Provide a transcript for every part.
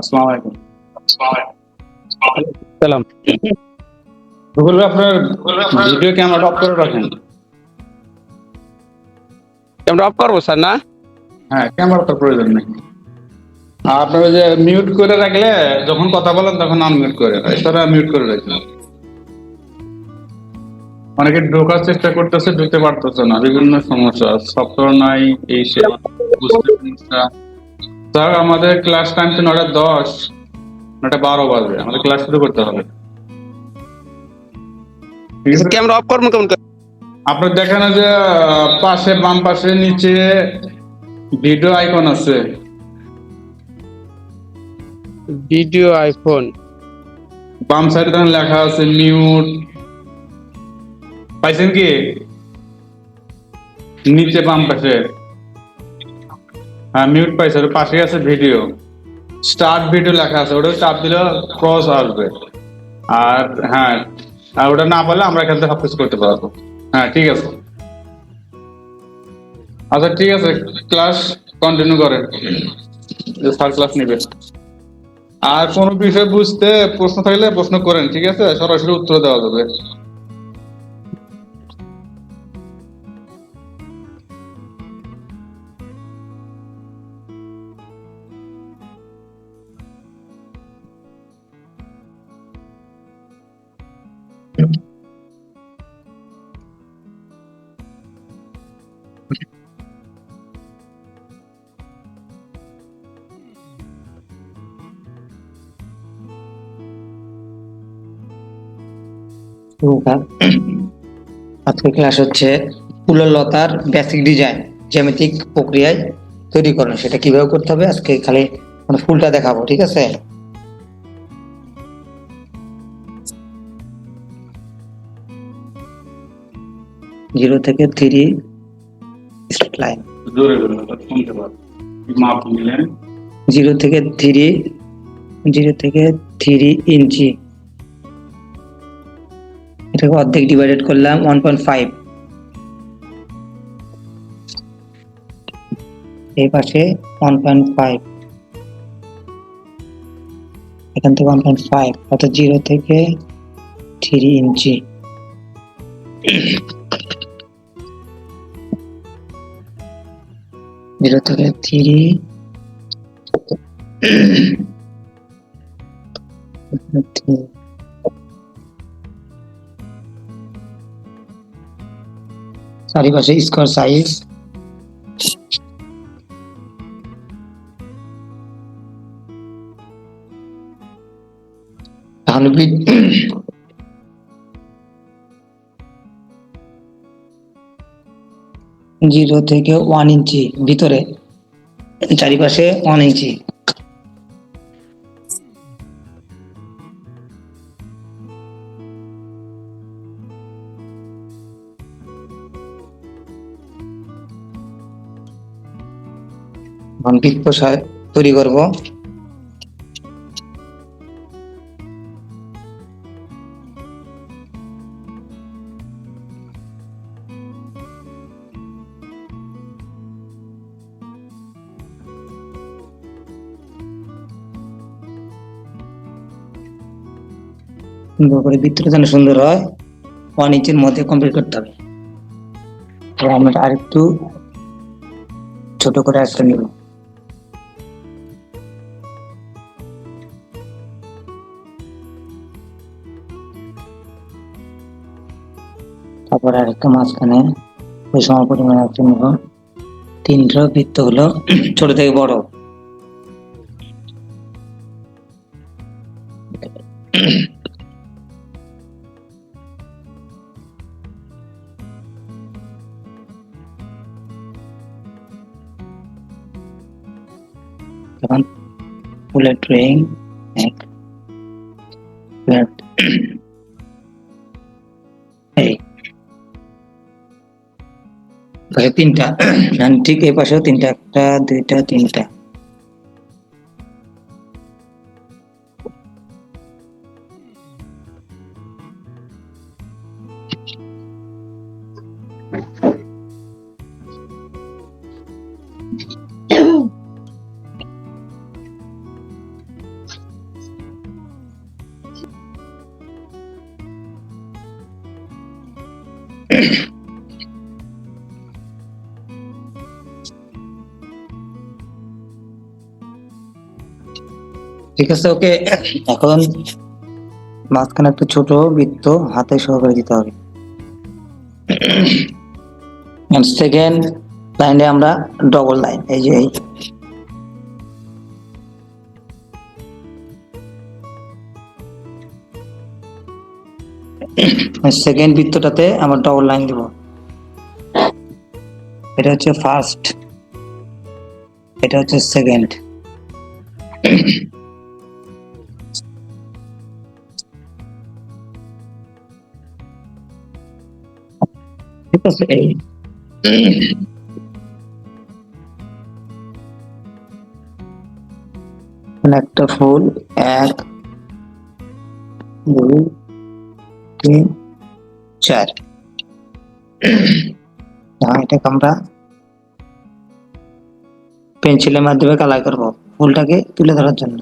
আসসালামু আলাইকুম। সালাম। রুহুল আপনার ভিডিও ক্যামেরাটা অফ করে রাখেন। আমরা অফ করব স্যার না? হ্যাঁ ক্যামেরাটার প্রয়োজন নেই। আপনার যে মিউট করে রাখলে যখন কথা বলেন তখন আনমিউট করে। এছাড়া মিউট করে রাখবেন অনেকে ঢোকার চেষ্টা করতেছে ঢুকতে পারতেছে না। বিভিন্ন সমস্যা সফটওয়্যার নাই এই সে বুঝতে সমস্যা স্যার আমাদের ক্লাস টাইম তো নটা দশ নটা বারো বাজবে আমাদের ক্লাস শুরু করতে হবে। ক্যামেরা অফ করব কেমন আপনার দেখেন যে পাশে বাম পাশে নিচে ভিডিও আইকন আছে। ভিডিও আইফোন বাম সাইডে তখন লেখা আছে মিউট পাইছেন কি? নিচে বাম পাশে। হ্যাঁ মিউট পাইছে, ওর পাশে আছে ভিডিও স্টার্ট ভিডিও লেখা আছে ওটা চাপ দিলে ক্রস আসবে। আর হ্যাঁ আর ওটা না পারলে আমরা এখান থেকে সবকিছু করতে পারব। হ্যাঁ ঠিক আছে। আচ্ছা ঠিক আছে ক্লাস কন্টিনিউ করেন। স্যার ক্লাস নিবে। আর কোনো বিষয় বুঝতে, প্রশ্ন থাকলে প্রশ্ন করেন, ঠিক আছে? সরাসরি উত্তর দেওয়া যাবে। আজকের ক্লাস হচ্ছে পুললতার বেসিক ডিজাইন জ্যামিতিক প্রক্রিয়ায় তৈরি করেন সেটা কীভাবে করতে হবে? আজকে খালি মানে ফুলটা দেখাবো ঠিক আছে? জিরো থেকে থ্রি লাইন জিরো থেকে থ্রি জিরো থেকে থ্রি ইঞ্চি এটাকে অর্ধেক ডিভাইডেড করলাম ওয়ান পয়েন্ট ফাইভ এই পাশে ওয়ান পয়েন্ট ফাইভ এখান থেকে ওয়ান পয়েন্ট ফাইভ অর্থাৎ জিরো থেকে থ্রি ইঞ্চি জিরো থেকে থ্রি চারিপাশে স্কোয়ার সাইজ জিরো থেকে ওয়ান ইঞ্চি ভিতরে চারিপাশে ওয়ান ইঞ্চি বৃত্ত তৈরি করব। সুন্দর করে বৃত্তটা যেন সুন্দর হয়, ওয়ান ইঞ্চের মধ্যে কমপ্লিট করতে হবে। আমরা আরেকটু ছোট করে একটা নিব। তারপর আরেকটা মাঝখানে ওই সম পরিমাণে একটা নিব। তিনটা বৃত্ত হলো ছোট থেকে বড়। ফুলের ড্রয়িং এক। তিনটা। ঠিক এই পাশেও তিনটা একটা দুইটা তিনটা। ঠিক আছে, ওকে। এখন মাঝখানে একটা ছোট বৃত্ত হাতে সহকারে দিতে হবে। সেকেন্ড লাইনে আমরা ডবল লাইন এই যে এই। সেকেন্ড বৃত্তটাতে আমরা ডবল লাইন দিব। এটা হচ্ছে ফার্স্ট এটা হচ্ছে সেকেন্ড ঠিক আছে একটা ফুল এক দুই তিন চার হ্যাঁ এটাকে আমরা পেন্সিলের মাধ্যমে কালার করব? ফুলটাকে তুলে ধরার জন্য।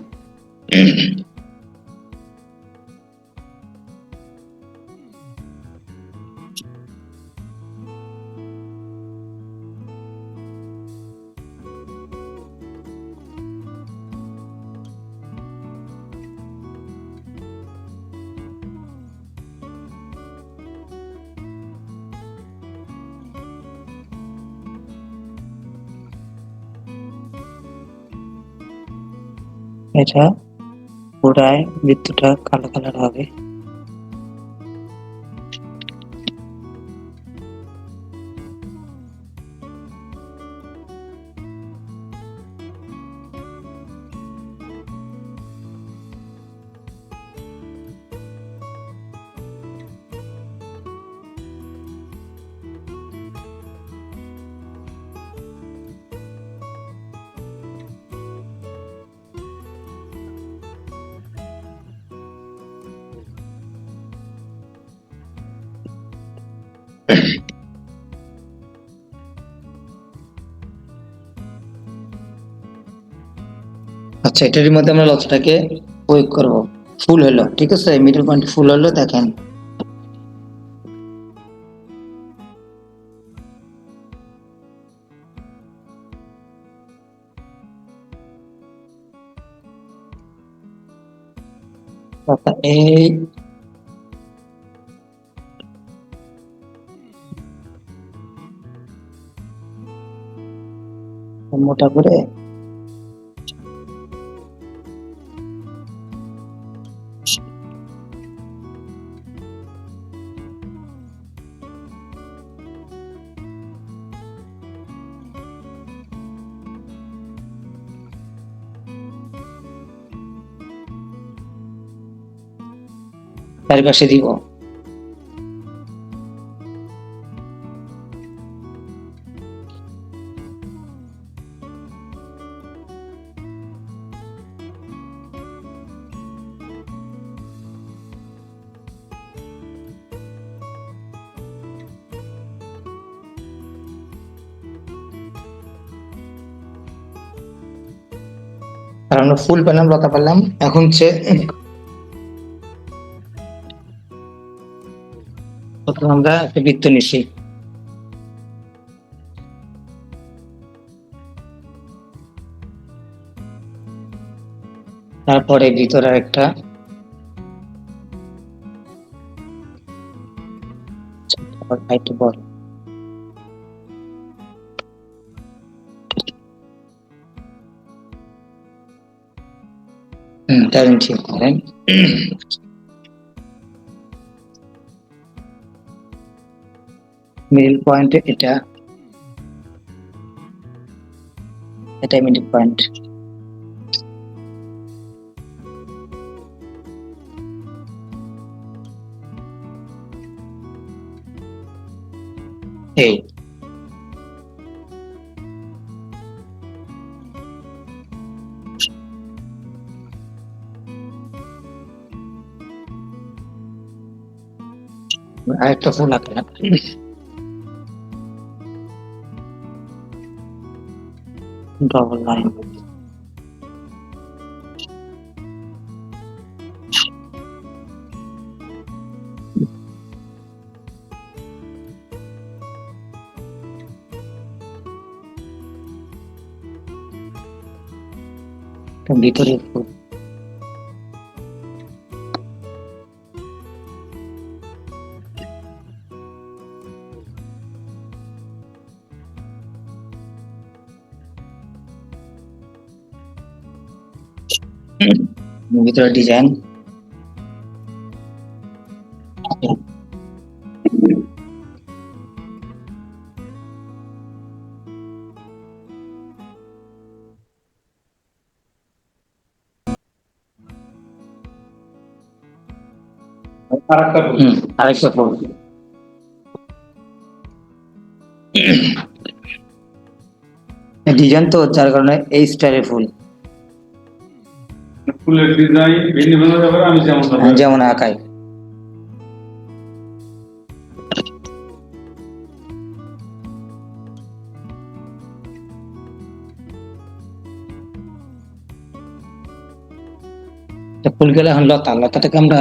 এটা পুরায় বৃত্তটা কালো কালার হবে। আচ্ছা এটার মধ্যে আমরা লসটাকে প্রয়োগ করব। ফুল হলো ঠিক আছে? মিডল পয়েন্ট ফুল হলো দেখেন। আচ্ছা, এই মোটা করে চারিপাশে দিব আর আমরা ফুল পেলাম, লতা পেলাম। এখন হচ্ছে প্রথম আমরা একটা বৃত্ত তারপরে ভিতরে একটা একটু বড় হুম তাই ঠিক right? মিডল পয়েন্ট এটা এটাই মিডল পয়েন্ট এই Ah, esto fue una pena. Double line. ভিতরে ডিজাইন আরেকটা ডিজাইন তো যার কারণে এই স্টাইলের ফুল। ফুলের ডিজাইন ভিন্ন ভিন্ন ব্যাপারে আমি যেমন যেমন আঁকায় তা ফুল গেলে এখন লতা, লতাটাকে আমরা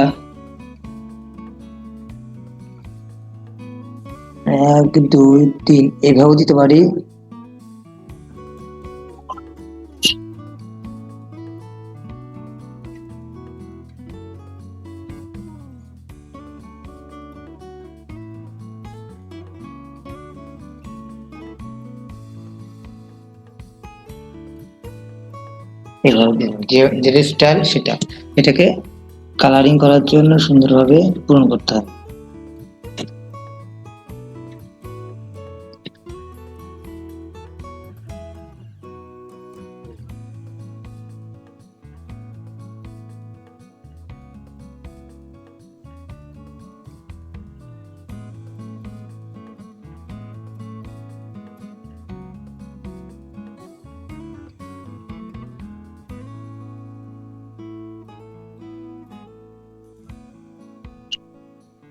এক, দুই, তিন এভাবেও দিতে পারি। যে স্টাইল সেটা। এটাকে কালারিং করার জন্য সুন্দরভাবে পূরণ করতে হবে।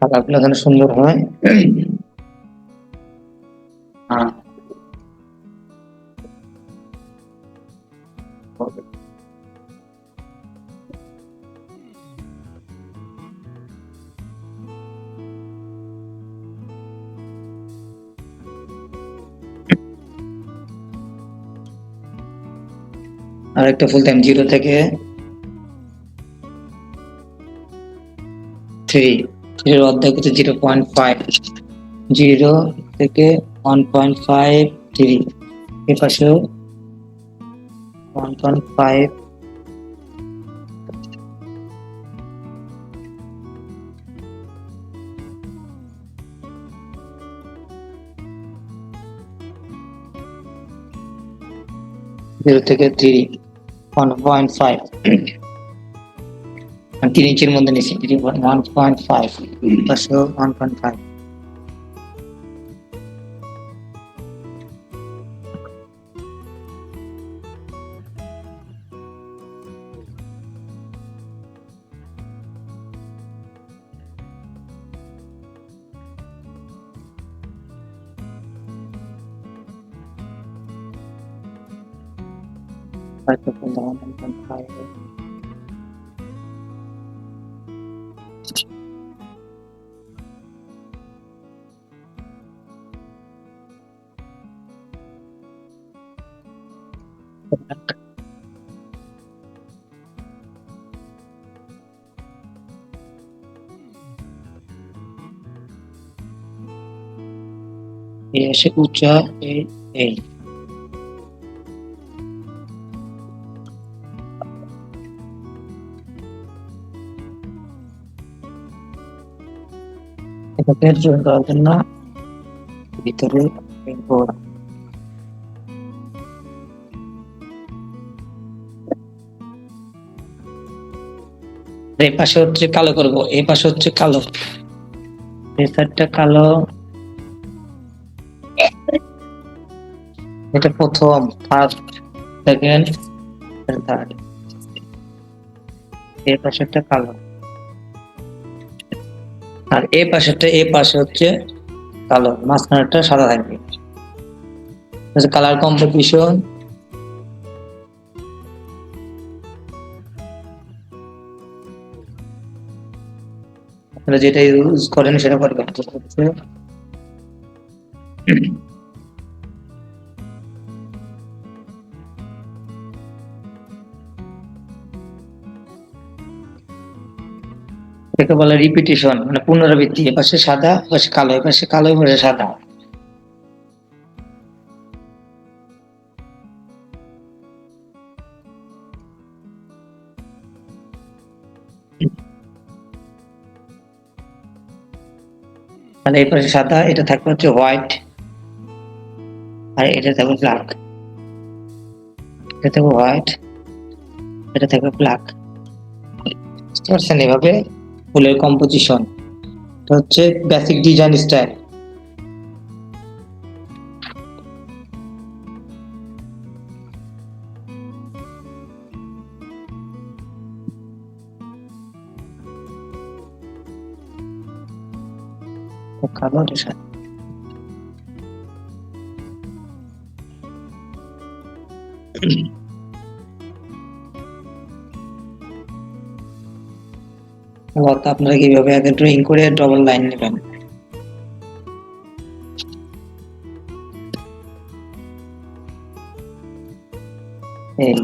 কালারগুলো যেন সুন্দর হয়। আর একটা ফুল টাইম জিরো থেকে থ্রি থ্রির অর্ধেক হচ্ছে জিরো পয়েন্ট ফাইভ জিরো থেকে ওয়ান পয়েন্ট ফাইভ থ্রি এ পাশেও ওয়ান পয়েন্ট ফাইভ জিরো থেকে থ্রি ওয়ান পয়েন্ট ফাইভ তিন ইঞ্চির মধ্যে নিচ্ছি থ্রি ওয়ান পয়েন্ট ফাইভ পাশেও ওয়ান এই এসে উঁচা এই এই এটাকে জয়েন করার জন্য ভিতরে এই পাশে হচ্ছে কালো করব, এই পাশে হচ্ছে কালো। এই সাইডটা কালো। এটা প্রথম ফার্স্ট সেকেন্ড থার্ড এই পাশেরটা কালো। আর এই পাশেরটা, এই পাশে হচ্ছে কালো। মাঝখানেরটা সাদা থাকবে। কালার কম্পিটিশন আপনারা যেটা ইউজ করেন সেটা করবেন এটাকে বলে রিপিটেশন মানে পুনরাবৃত্তি এপাশে সাদা এপাশে কালো এপাশে কালো এপাশে সাদা। মানে এই পাশে সাদা, এটা থাকবে হচ্ছে হোয়াইট। আর এটা থাকবে ব্ল্যাক। এটা থাকবে হোয়াইট, এটা থাকবে ব্ল্যাক। বুঝতে পারছেন এভাবে ফুলের কম্পোজিশন এটা হচ্ছে বেসিক ডিজাইন স্টাইল কালো এটা সাদা। লতা আপনারা কীভাবে আগে ড্রয়িং করে ডবল লাইন নেবেন এই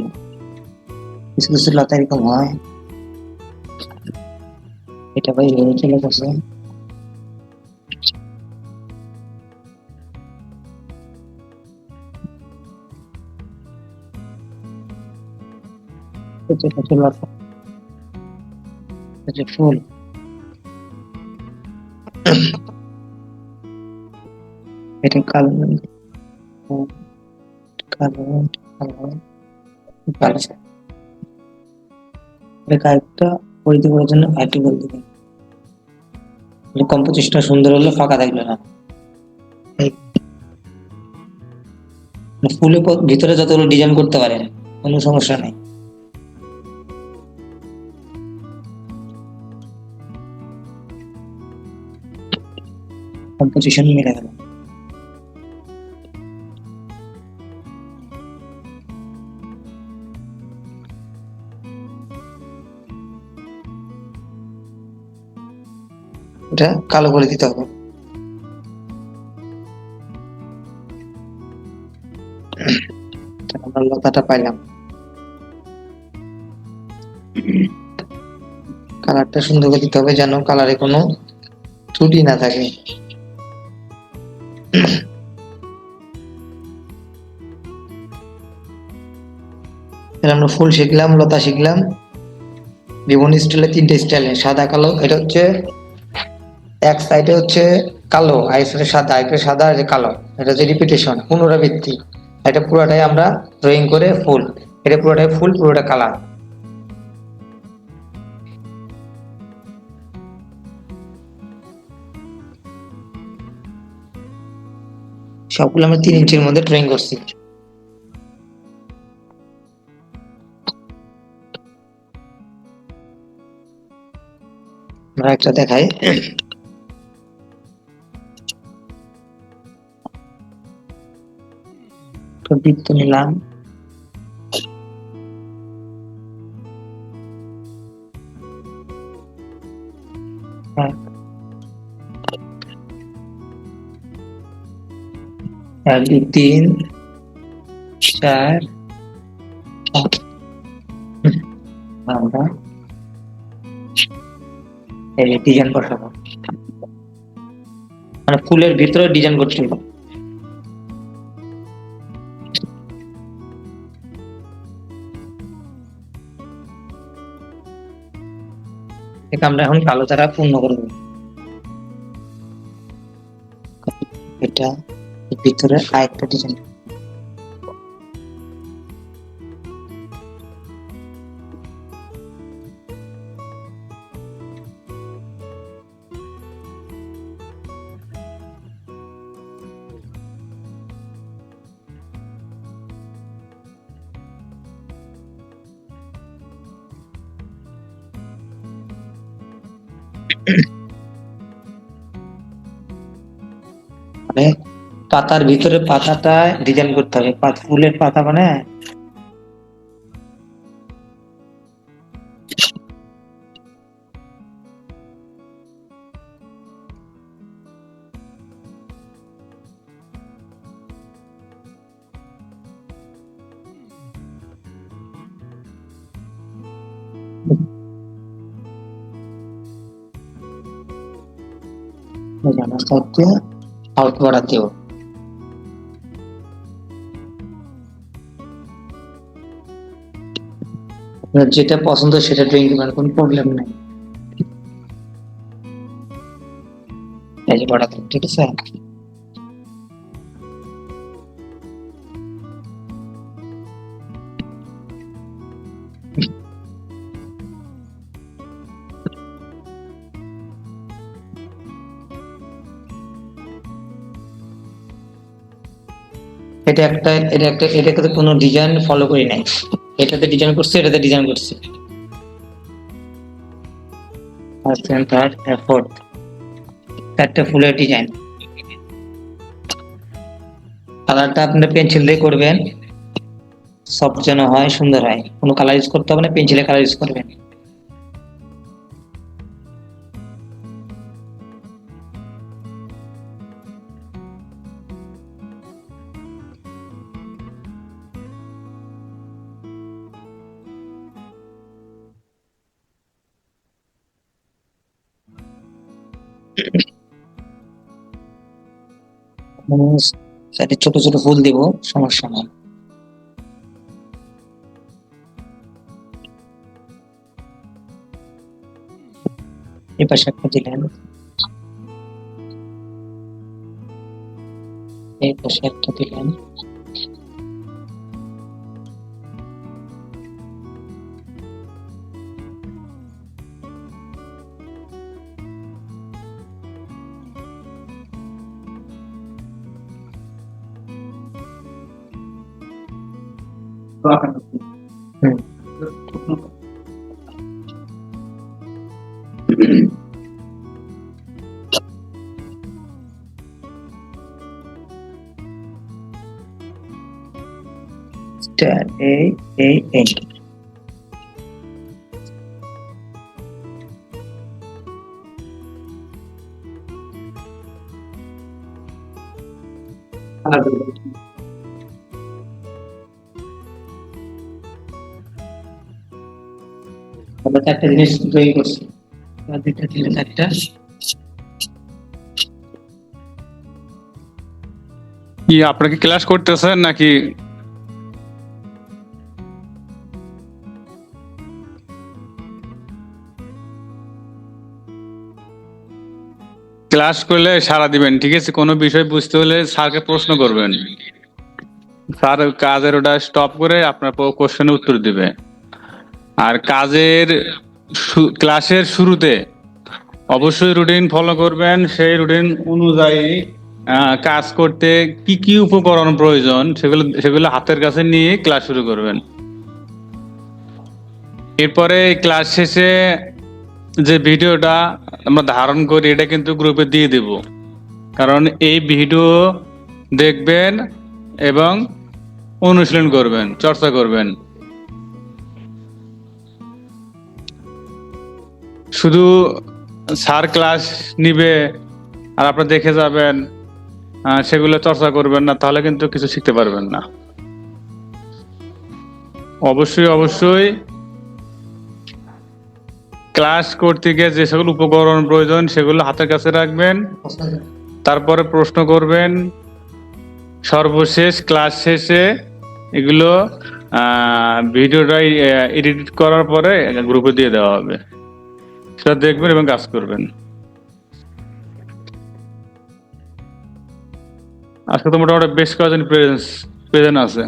কিছু কিছু লতা এরকম হয় এটা ভাই ভেবে চলে গেছে এটা হচ্ছে লতা ফুল। এটা কালো কালো কালো কালো এটা আরেকটা পরিধি করার জন্য আরেকটু বলে দিবেন কম্পোজিশনটা সুন্দর হলে ফাঁকা থাকবে না। এই ফুলে ভিতরে যতগুলো ডিজাইন করতে পারেন, কোনো সমস্যা নেই। কম্পোজিশন মিলে গেল এটা কালো করে দিতে হবে। আমরা লতাটা পাইলাম। কালারটা সুন্দর করে দিতে হবে যেন কালারে কোনো ত্রুটি না থাকে। ফুল শিখলাম, লতা শিখলাম। বিভিন্ন স্টাইলে তিনটে স্টাইলে সাদা, কালো। এটা হচ্ছে এক সাইডে হচ্ছে কালো, আর সাইডে সাদা। একটা সাদা, আর কালো। এটা হচ্ছে রিপিটেশন পুনরাবৃত্তি। এটা পুরোটাই আমরা ড্রয়িং করে ফুল। এটা পুরোটাই ফুল, পুরোটা কালার সবগুলো আমরা তিন ইঞ্চির মধ্যে ড্রয়িং করছি। একটা দেখাই। বৃত্ত নিলাম। এক এক দুই তিন চার এই ডিজাইন বসাবো মানে ফুলের ভিতরে ডিজাইন করতে এটা আমরা এখন কালো তারা পূর্ণ করব। এটা ভিতরে আরেকটা ডিজাইন পাতার ভিতরে পাতাটা ডিজাইন করতে হবে। ফুলের পাতা মানে? জানা আউট যেটা পছন্দ সেটা ড্রয়িং করবেন কোনো প্রবলেম নাই। এই বর্ডার ঠিক আছে? এটা একটা এটা একটা, এটাকে তো কোনো ডিজাইন ফলো করি নাই। এটাতে ডিজাইন করছে, এটাতে ডিজাইন করছে। চারটে ফুলের ডিজাইন কালারটা করবেন। সব যেন হয়, সুন্দর হয়। কোনো কালার ইউজ করতে হবে না পেন্সিলে কালার ইউজ করবেন। ছোট ছোট ফুল দিব সমস্যা নাই একটা দিলেন। এই পাশে একটা দিলেন। এই এই আমরা চারটা জিনিস তৈরি করছি এবার দুইটা তিনটা চারটা কি আপনারা কি ক্লাস করতেছেন নাকি ক্লাস করলে সারা দিবেন, ঠিক আছে? কোনো বিষয় বুঝতে হলে স্যারকে প্রশ্ন করবেন। স্যার কাজের ওটা স্টপ করে আপনার কোশ্চেনের উত্তর দিবে। আর কাজের ক্লাসের শুরুতে অবশ্যই রুটিন ফলো করবেন। সেই রুটিন অনুযায়ী কাজ করতে কি কি উপকরণ প্রয়োজন সেগুলো সেগুলো হাতের কাছে নিয়ে ক্লাস শুরু করবেন। এরপরে ক্লাস শেষে যে ভিডিওটা আমরা ধারণ করি, এটা কিন্তু গ্রুপে দিয়ে দেব। কারণ এই ভিডিও দেখবেন এবং অনুশীলন করবেন, চর্চা করবেন। শুধু স্যার ক্লাস নিবে আর আপনারা দেখে যাবেন সেগুলো চর্চা করবেন না, তাহলে কিন্তু কিছু শিখতে পারবেন না। অবশ্যই অবশ্যই ক্লাস করতে গিয়ে যে সকল উপকরণ প্রয়োজন সেগুলো হাতের কাছে রাখবেন। তারপরে প্রশ্ন করবেন, সর্বশেষ ক্লাস শেষে এগুলো ভিডিওটা এডিট করার পরে গ্রুপে দিয়ে দেওয়া হবে। সেটা দেখবেন এবং কাজ করবেন। আজকে তো মোটামুটি বেশ কয়েকজন প্রেজেন্স প্রেজেন্ট আছে?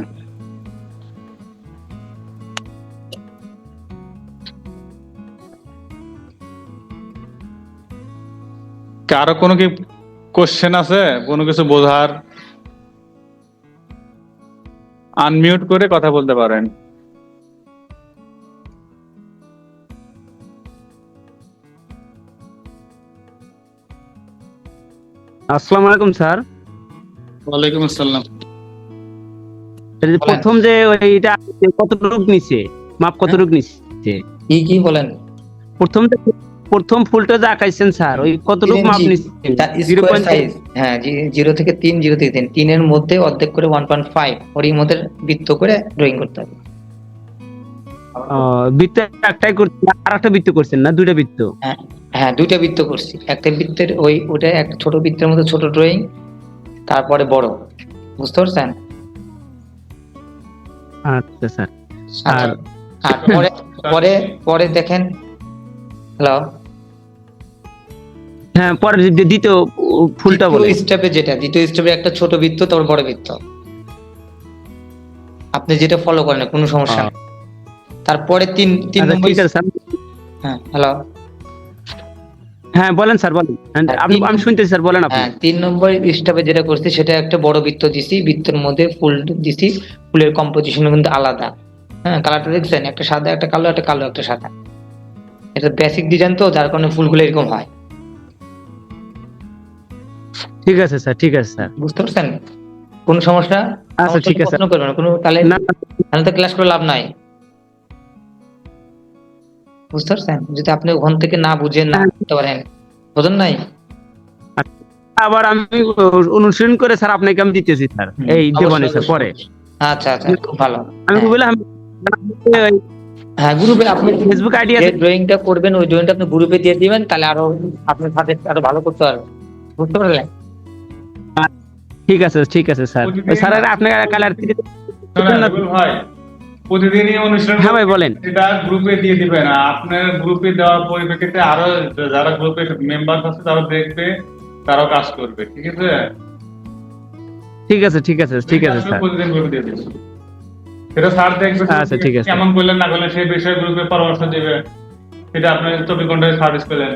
কারও কোনো কি কোশ্চেন আছে? কোনো কিছু বোঝার? আনমিউট করে কথা বলতে পারেন। আসসালামু আলাইকুম স্যার। ওয়ালাইকুম আসসালাম। প্রথম যে ওইটা কতটুক নিছে? মাপ কতটুক নিছে? কি কি বলেন? প্রথম যে প্রথম ফুলটা যে আঁকাইছেন স্যার ওই কতটুক মাপ তা জিরো সাইজ হ্যাঁ জি- জিরো থেকে তিন জিরো থেকে তিন। তিনের মধ্যে অর্ধেক করে ওয়ান পয়েন্ট ফাইভ ওর মধ্যে বৃত্ত করে ড্রয়িং করতে হবে। বৃত্ত একটাই করছেন আর একটা বৃত্ত করছেন না? দুইটা বৃত্ত? হ্যাঁ হ্যাঁ দুইটা বৃত্ত করছি। একটা বৃত্তের ওই ওটা এক ছোট বৃত্তের মধ্যে ছোট ড্রয়িং তারপরে বড়। বুঝতে পারছেন? আচ্ছা স্যার। আর আর পরে পরে পরে দেখেন। হ্যালো? হ্যাঁ পরে দ্বিতীয় ফুলটা বলে। স্টেপে যেটা দ্বিতীয় স্টেপে একটা ছোট বৃত্ত তারপর বড় বৃত্ত। আপনি যেটা ফলো করেন কোনো সমস্যা নেই। তারপরে তিন তিন আচ্ছা, হ্যাঁ হ্যালো হ্যাঁ বলেন স্যার বলেন। আপনি আমি শুনতেছি স্যার বলেন আপনি। হ্যাঁ তিন নম্বর স্টেপে যেটা করছি সেটা একটা বড় বৃত্ত দিছি। বৃত্তের মধ্যে ফুল দিছি। ফুলের কম্পোজিশন কিন্তু আলাদা। হ্যাঁ কালারটা দেখছেন? একটা সাদা একটা কালো একটা কালো একটা সাদা। এটা বেসিক ডিজাইন তো যার কারণে ফুলগুলো এরকম হয়। ঠিক আছে স্যার ঠিক আছে স্যার। বুঝতে পারছেন? কোন সমস্যা? আচ্ছা ঠিক আছে। প্রশ্ন করবেন কোনো তাহলে তাহলে তো ক্লাস করে লাভ নাই। বুঝতে পারছেন? যদি আপনি ওখান থেকে না বুঝেন না করতে পারেন। বোঝেন নাই? আবার আমি অনুসরণ করে স্যার আপনাকে আমি দিতেছি স্যার। এই দেবনে স্যার পরে। আচ্ছা আচ্ছা খুব ভালো। আমি হ্যাঁ। বললাম হ্যাঁ গ্রুপে আপনি ফেসবুক আইডি আছে। ড্রয়িংটা করবেন ওই ড্রয়িংটা আপনি গ্রুপে দিয়ে দিবেন তাহলে আরও আপনার সাথে আরও ভালো করতে পারবেন। বুঝতে পারলেন? ঠিক আছে ঠিক আছে স্যার। স্যার আপনার কালার ভাই প্রতিদিনই অনুশীলন হ্যাঁ ভাই বলেন। এটা গ্রুপে দিয়ে দিবেন। আপনার গ্রুপে দেওয়ার পরিপ্রেক্ষিতে আরও যারা গ্রুপের মেম্বার আছে তারা দেখবে তারাও কাজ করবে। ঠিক আছে? ঠিক আছে ঠিক আছে ঠিক আছে স্যার। প্রতিদিন গ্রুপে দিয়ে দিবেন সেটা স্যার দেখবে আচ্ছা, ঠিক আছে। কেমন করলেন না করলেন সেই বিষয়ে গ্রুপে পরামর্শ দিবে। সেটা আপনি চব্বিশ ঘন্টায় সার্ভিস পেলেন।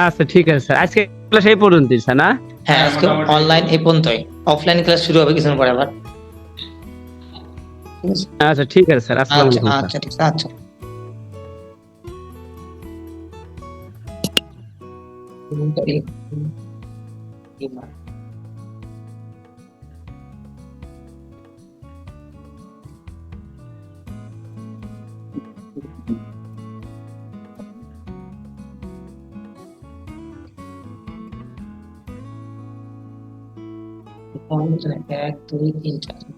আচ্ছা ঠিক আছে স্যার। আজকে ক্লাস এই পর্যন্তই না? হ্যাঁ আজকে অনলাইন এই পর্যন্তই। অফলাইন ক্লাস শুরু হবে কিছুদিন পরে আবার। আচ্ছা ঠিক আছে স্যার। আসসালামু আচ্ছা আলাইকুম আচ্ছা ঠিক আছে আচ্ছা। এক দুই তিন চার